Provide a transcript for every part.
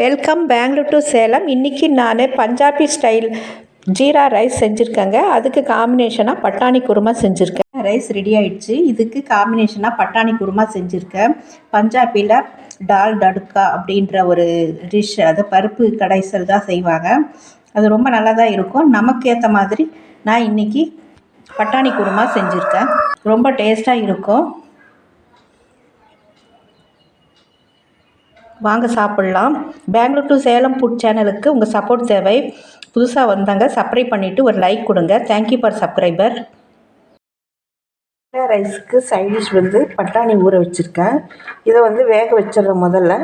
Welcome Bangalore to Salem இன்றைக்கி நான் Punjabi style jeera rice செஞ்சுருக்கேங்க. அதுக்கு காம்பினேஷனாக பட்டாணி குருமா செஞ்சுருக்கேன். ரைஸ் ரெடி ஆயிடுச்சு. இதுக்கு காம்பினேஷனாக பட்டாணி குருமா செஞ்சுருக்கேன். பஞ்சாபியில் டால் தடுக்கா அப்படின்ற ஒரு டிஷ் அது பருப்பு கடைசல் தான் செய்வாங்க. அது ரொம்ப நல்லா தான் இருக்கும். நமக்கு ஏற்ற மாதிரி நான் இன்றைக்கி பட்டாணி குருமா செஞ்சுருக்கேன். ரொம்ப டேஸ்ட்டாக இருக்கும். வாங்க சாப்பிட்லாம். பெங்களூர் டு சேலம் ஃபுட் சேனலுக்கு உங்கள் சப்போர்ட் தேவை. புதுசாக வந்தாங்க சப்ஸ்கிரைப் பண்ணிவிட்டு ஒரு லைக் கொடுங்க. தேங்க்யூ ஃபார் சப்ஸ்கிரைபர் ரைஸ்க்கு சைடிஷ் வந்து பட்டாணி ஊற வச்சுருக்கேன். இதை வந்து வேக வச்சிடுறேன் முதல்ல.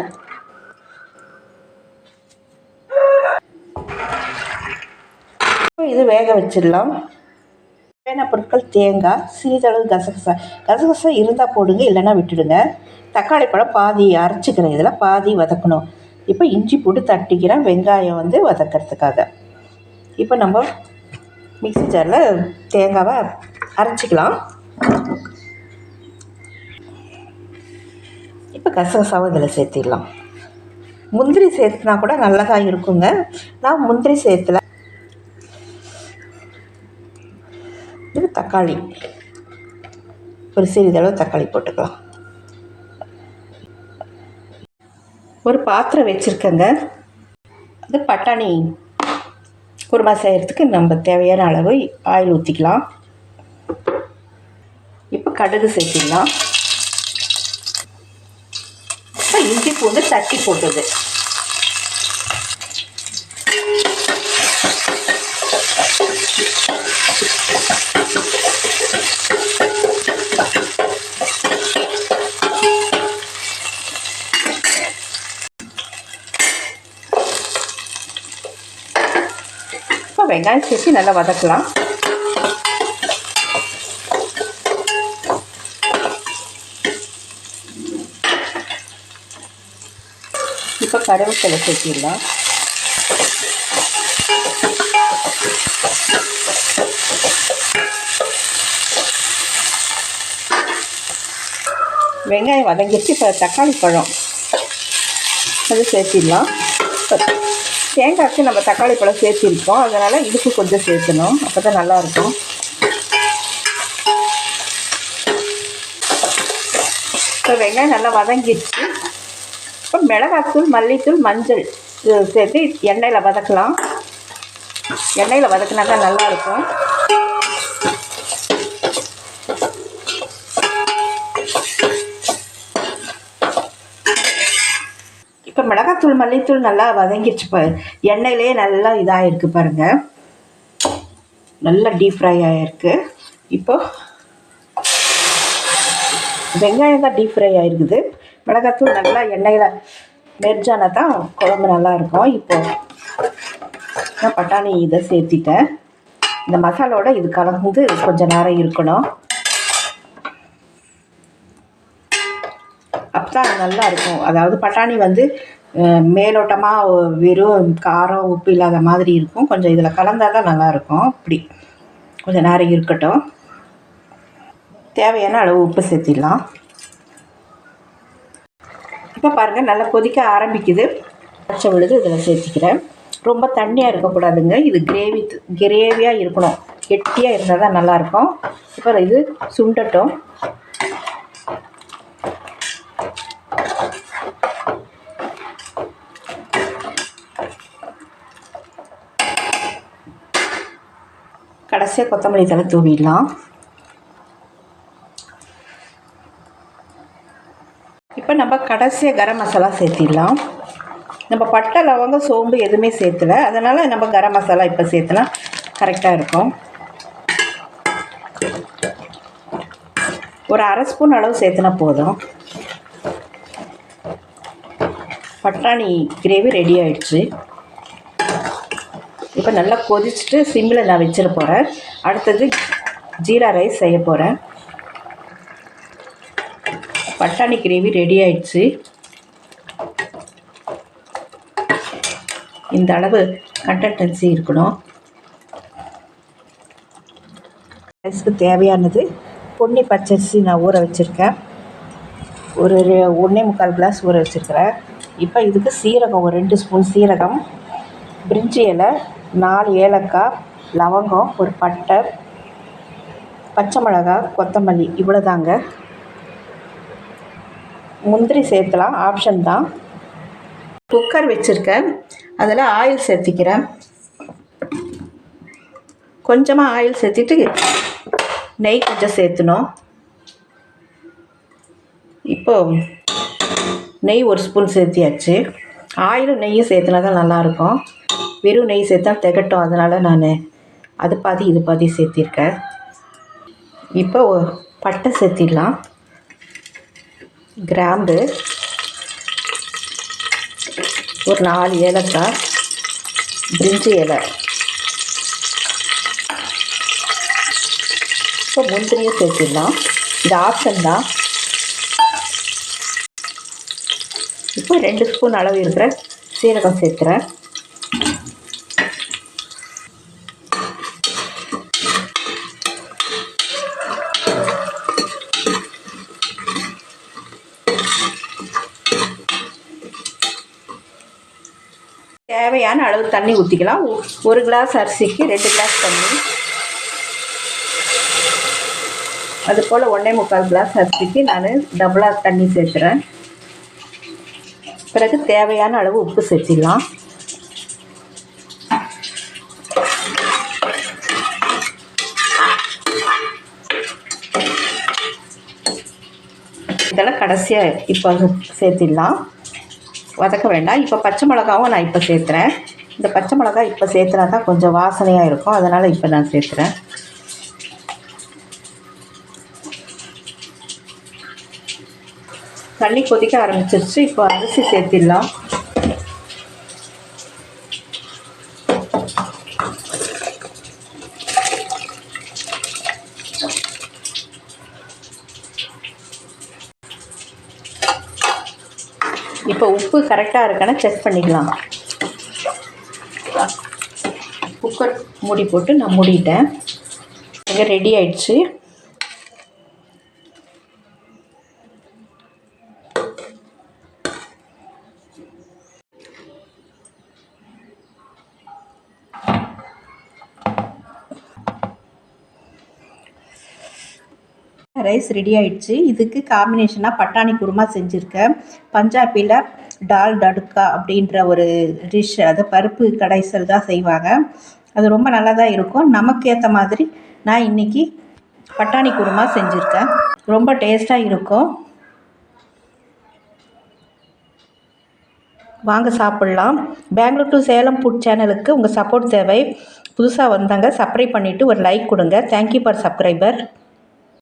இது வேக வச்சிடலாம். தேவையான பொருட்கள் தேங்காய் சிறிதளவு கசகசா. கசகசா இருந்தால் போடுங்க இல்லைன்னா விட்டுடுங்க. தக்காளி பழம் பாதி அரைச்சிக்கிறேன். இதில் பாதி வதக்கணும். இப்போ இஞ்சி போட்டு தட்டிக்கிறேன். வெங்காயம் வந்து வதக்கிறதுக்காக. இப்போ நம்ம மிக்ஸி ஜாரில் தேங்காவை அரைச்சிக்கலாம். இப்போ கசகசாவை இதில் சேர்த்திடலாம். முந்திரி சேர்த்துனா கூட நல்லதாக இருக்குங்க. நான் முந்திரி சேர்த்துல. இது தக்காளி. ஒரு சிறிதளவு தக்காளி போட்டுக்கலாம். ஒரு பாத்திரம் வச்சுருக்கேங்க. அது பட்டாணி குருமா செய்கிறதுக்கு நம்ம தேவையான அளவு ஆயில் ஊற்றிக்கலாம் இப்போ கடுகு சேர்த்திடலாம். இப்போ இஞ்சி பூண்டு தட்டி போட்டது. வெங்காயம் சேர்த்து நல்லா வதக்கலாம். இப்போ கருவேப்பிலை சேர்த்திடலாம். வெங்காயம் வதங்கிட்டு இப்போ தக்காளி பழம் அது சேர்த்திடலாம். இப்போ தேங்காய்க்கு நம்ம தக்காளி பழம் சேர்த்திருக்கோம். அதனால் இதுக்கு கொஞ்சம் சேர்த்தணும் அப்போ தான் நல்லாயிருக்கும். இப்போ வெங்காயம் நல்லா வதங்கிடுச்சு இப்போ மிளகாத்தூள் மல்லித்தூள் மஞ்சள் சேர்த்து எண்ணெயில் வதக்கலாம். எண்ணெயில் வதக்கினா தான் நல்லாயிருக்கும். மிளகாத்தூள் மல்லித்தூள் நல்லா வதங்கிடுச்சு பா எண்ணெயிலே நல்லா இதாகிருக்கு பாருங்கள் நல்லா டீப் ஃப்ரை ஆகிருக்கு இப்போ வெங்காயம் தான் டீப் ஃப்ரை ஆகிருக்குது மிளகாத்தூள் நல்லா எண்ணெயில் மெர்ஜானா தான் குழம்பு நல்லாயிருக்கும் இப்போது நான் பட்டாணி இதை சேர்த்திட்டேன். இந்த மசாலோட இது கலந்து கொஞ்சம் நேரம் இருக்கணும். சாப்பிட்டா நல்லா இருக்கும். அதாவது பட்டாணி வந்து மேலோட்டமாக வெறும் காரம் உப்பு இல்லாத மாதிரி இருக்கும். கொஞ்சம் இதில் கலந்தால் தான் நல்லாயிருக்கும் இப்படி. கொஞ்சம் நேரம் இருக்கட்டும். தேவையான அளவு உப்பு சேர்த்திடலாம். இப்போ பாருங்கள் நல்லா கொதிக்க ஆரம்பிக்குது. பச்சை விழுது இதில் சேர்த்திக்கிறேன். ரொம்ப தண்ணியாக இருக்கக்கூடாதுங்க. இது கிரேவி கிரேவியாக இருக்கணும். கெட்டியாக இருந்தால் தான் நல்லாயிருக்கும் இப்போ இது சுண்டட்டும். கடைசியாக கொத்தமல்லி தலை தூவிடலாம். இப்போ நம்ம கடைசியாக கரம் மசாலா சேர்த்திடலாம். நம்ம பட்டை லவங்க சோம்பு எதுவுமே சேர்த்துல. அதனால் நம்ம கரம் மசாலா இப்போ சேர்த்துனா கரெக்டாக இருக்கும். ஒரு அரை ஸ்பூன் அளவு சேர்த்துனா போதும். பட்டாணி கிரேவி ரெடி ஆயிடுச்சு. இப்போ நல்லா கொதிச்சுட்டு சிம்மில் நான் வச்சிட போகிறேன். அடுத்தது ஜீரா ரைஸ் செய்ய போகிறேன். பட்டாணி கிரேவி ரெடி ஆயிடுச்சு. இந்த அளவு கண்டன்டன்சி இருக்கணும். ரைஸ்க்கு தேவையானது பொன்னி பச்சரிசி நான் ஊற வச்சுருக்கேன். ஒரு ரெ- ஒன்றே முக்கால் கிளாஸ் ஊற வச்சுருக்கிறேன். இப்போ இதுக்கு சீரகம் ஒரு ரெண்டு ஸ்பூன் சீரகம். பிரிஞ்சி இலை நாலு ஏலக்காய் லவங்கம் ஒரு பட்டை பச்சை மிளகா கொத்தமல்லி இவ்வளோதாங்க முந்திரி சேர்த்துலாம் ஆப்ஷன் தான். குக்கர் வச்சுருக்கேன். அதில் ஆயில் சேர்த்திக்கிறேன். கொஞ்சமாக ஆயில் சேர்த்திட்டு நெய் கொஞ்சம் சேர்த்துணும். இப்போது நெய் ஒரு ஸ்பூன் சேர்த்தியாச்சு. ஆயிலும் நெய்யும் சேர்த்துனா தான் நல்லாயிருக்கும். வெறும் நெய் சேர்த்தா திகட்டும். அதனால் நான் அது பாதி இது பாதி சேர்த்திருக்கேன். இப்போ பட்டை சேர்த்திடலாம். கிராம்பு. ஒரு நாலு ஏலக்காய். பிரிஞ்சு இலை. இப்போ முந்திரியும் சேர்த்திடலாம். இந்த ஆப்ஷன் தான். இப்போ ரெண்டு ஸ்பூன் அளவு இருக்கிற சீரகம் சேர்த்துறேன். தேவையான அளவு தண்ணி ஊற்றிக்கலாம் ஒரு கிளாஸ் அரிசிக்கு ரெண்டு கிளாஸ் தண்ணி. அதுபோல் ஒன்றே முக்கால் கிளாஸ் அரிசிக்கு நான் டபுளாக தண்ணி சேர்த்துறேன். பிறகு தேவையான அளவு உப்பு சேர்த்திடலாம். இதெல்லாம் கடைசியாக இப்போ சேர்த்திடலாம். வதக்க வேண்டாம். இப்போ பச்சை மிளகாவும் நான் இப்போ சேர்த்துறேன். இந்த பச்சை மிளகா இப்போ சேர்த்துனா தான் கொஞ்சம் வாசனையாக இருக்கும். அதனால் இப்போ நான் சேர்த்துறேன். தண்ணி கொதிக்க ஆரம்பிச்சிருச்சு. இப்போ அரிசி சேர்த்திடலாம். இப்போ உப்பு கரெக்டாக இருக்கான்னு செக் பண்ணிக்கலாம். குக்கர் மூடி போட்டு நான் மூடிட்டேன். இங்கே ரெடி ஆயிடுச்சு. ரைஸ் ரெடி ஆயிடுச்சு. இதுக்கு காம்பினேஷனாக பட்டாணி குருமா செஞ்சுருக்கேன். பஞ்சாபியில் டால் டடுக்கா அப்படின்ற ஒரு டிஷ் அது பருப்பு கடைசல் தான் செய்வாங்க. அது ரொம்ப நல்லா தான் இருக்கும். நமக்கு ஏற்ற மாதிரி நான் இன்றைக்கி பட்டாணி குருமா செஞ்சுருக்கேன். ரொம்ப டேஸ்ட்டாக இருக்கும். வாங்க சாப்பிட்லாம். பெங்களூர் டு சேலம் ஃபுட் சேனலுக்கு உங்கள் சப்போர்ட் தேவை. புதுசாக வந்தாங்க சப்ஸ்கிரைப் பண்ணிவிட்டு ஒரு லைக் கொடுங்க. Thank you for subscriber